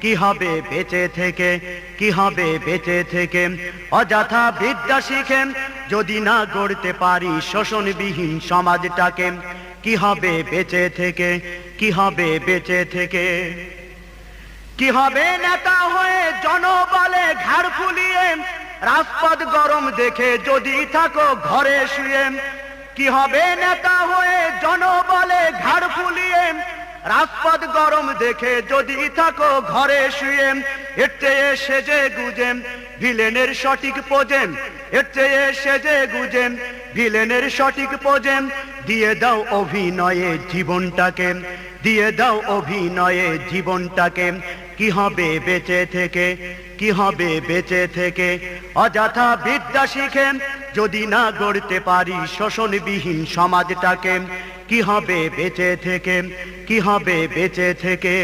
কি হবে বেঁচে থেকে? কি হবে বেঁচে থেকে? অযথা বিদ্যা শিখে যদি না গড়তে পারি শোষণবিহীন সমাজটাকে। কি হবে বেঁচে থেকে? কি হবে বেঁচে থেকে? কি হবে নেতা হয়ে জনবলে ঘাড় ফুলিয়ে? রাজপথ গরম দেখে যদি থাকো ঘরে শুয়ে। কি হবে নেতা হয়ে রাজপথ গরম দেখে যদি থাকো ঘরে শুয়ে, এর চেয়ে সেজে গুজেম ভিলেনের সঠিক পোজেম এর চেয়ে সেজে গুজেম ভিলেনের সঠিক পোজেম দিয়ে দাও অভিনয়ে জীবনটাকে, দিয়ে দাও অভিনয়ে জীবনটাকে, কি হবে বেঁচে থেকে, কি হবে বেঁচে থেকে, অযথা বিদ্যা শিখে যদি না গড়তে পারি শোষণবিহীন সমাজটাকে কি হবে বেঁচে থেকে? কি হবে বেঁচে থেকে?